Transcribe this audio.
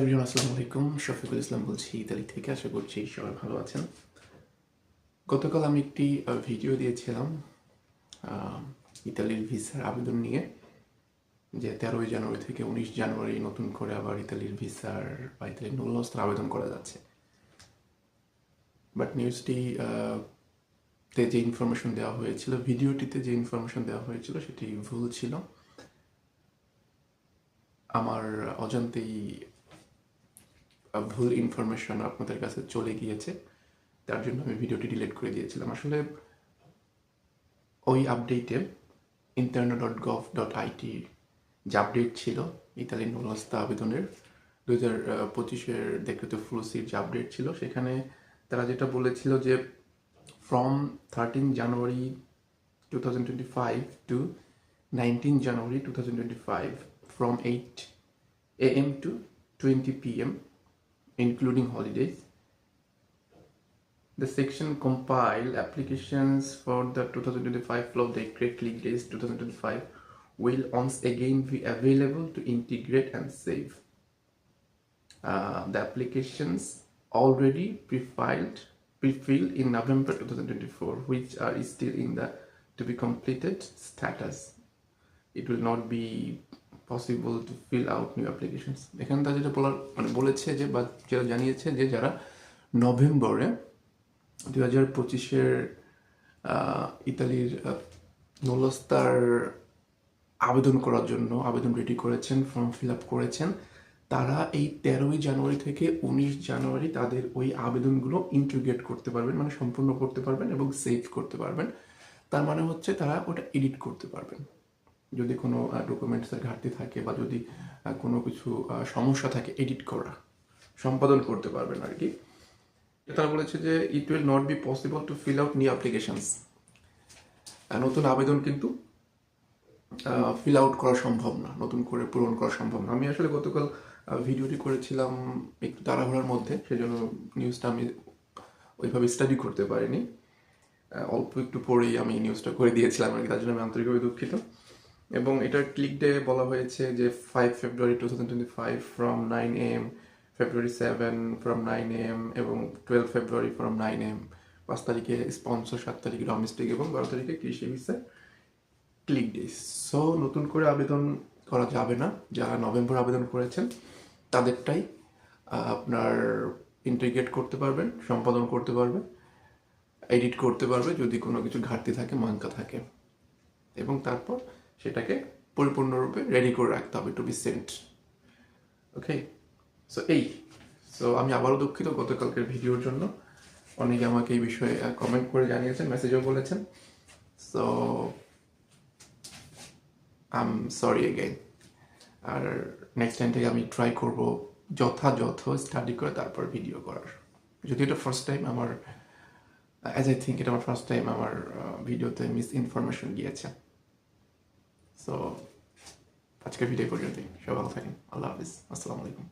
Everyone, আসসালামু আলাইকুম। শফিকুল ইসলাম বলছি ইতালি থেকে। আশা করছি সবাই ভালো আছেন। গতকাল আমি একটি ভিডিও দিয়েছিলাম ইতালির ভিসার আবেদন নিয়ে, যে তেরোই জানুয়ারি থেকে উনিশ জানুয়ারি নতুন করে আবার ইতালির ভিসার বা ইতালির নূলহস্তের আবেদন করা যাচ্ছে। বাট নিউজটি তে যে ইনফরমেশন দেওয়া হয়েছিল, ভিডিওটিতে যে ইনফরমেশন দেওয়া হয়েছিল, সেটি ভুল ছিল। আমার অজান্তেই ভুল ইনফরমেশন আপনাদের কাছে চলে গিয়েছে, তার জন্য আমি ভিডিওটি ডিলিট করে দিয়েছিলাম। আসলে ওই আপডেটে interno dot gov dot IT যে আপডেট ছিল, ইতালির নূলহস্তা আবেদনের দু হাজার পঁচিশের দেখতে ফ্লুসির যে আপডেট ছিল, সেখানে তারা যেটা বলেছিল যে from thirteen January two thousand twenty five to nineteen January two thousand twenty five from eight am to 20 pm including holidays. The section compile applications for the 2025 flow decree click days 2025 will once again be available to integrate and save. Uh, the applications already pre-filed pre-filled in november 2024 which are still in the to be completed status. It will not be possible to fill out new applications এখানে তারা যেটা বলার মানে বলেছে যে, বা যেটা জানিয়েছে যে, যারা নভেম্বরে দু হাজার পঁচিশের ইতালির নলস্তার আবেদন করার জন্য আবেদন রেডি করেছেন ফর্ম ফিল আপ করেছেন, তারা এই তেরোই জানুয়ারি থেকে উনিশ জানুয়ারি তাদের ওই আবেদনগুলো ইন্টিগ্রেট করতে পারবেন মানে সম্পূর্ণ করতে পারবেন এবং সেভ করতে পারবেন। তার মানে হচ্ছে তারা ওটা এডিট করতে পারবেন। যদি কোনো ডকুমেন্টসের ঘাটতি থাকে বা যদি কোনো কিছু সমস্যা থাকে এডিট করা, সম্পাদন করতে পারবেন আর কি তারা বলেছে যে it will not be possible to fill out new applications নতুন আবেদন কিন্তু ফিল আউট করা সম্ভব না, নতুন করে পূরণ করা সম্ভব না। আমি আসলে গতকাল ভিডিওটি করেছিলাম একটু তাড়াহুড়ার মধ্যে, সেজন্য নিউজটা আমি ওইভাবে স্টাডি করতে পারিনি। অল্প একটু পরেই আমি নিউজটা করে দিয়েছিলাম আর কি তার জন্য আমি আন্তরিকভাবে দুঃখিত। এবং এটার ক্লিক ডে বলা হয়েছে যে five February two thousand twenty five from nine am February seven from nine am এবং twelve February from nine am পাঁচ তারিখে স্পন্সর সাত তারিখে ডোমেস্টিক এবং বারো তারিখে কৃষি ভিসার ক্লিক ডে সো নতুন করে আবেদন করা যাবে না। যারা নভেম্বর আবেদন করেছেন, তাদেরটাই আপনার ইন্টিগ্রেট করতে পারবেন, সম্পাদন করতে পারবে এডিট করতে পারবে যদি কোনো কিছু ঘাটতি থাকে, মাঙ্কা থাকে। এবং তারপর সেটাকে পরিপূর্ণরূপে রেডি করে রাখতে হবে to be sent okay so এই। সো আমি আবারও দুঃখিত গতকালকের ভিডিওর জন্য। অনেকে আমাকে এই বিষয়ে কমেন্ট করে জানিয়েছেন মেসেজও বলেছেন। সো আম সরি এগেইন আর নেক্সট টাইম থেকে আমি ট্রাই করব যথাযথ স্টাডি করে তারপর ভিডিও করার। যদি এটা ফার্স্ট টাইম আমার অ্যাজ আই থিঙ্ক এটা আমার ফার্স্ট টাইম আমার ভিডিওতে মিস ইনফরমেশন গিয়েছে। সো আজকের ভিডিও পর্যন্তই। সবাই ভালো থাকেন। আল্লাহ হাফিজ। আসসালামু আলাইকুম।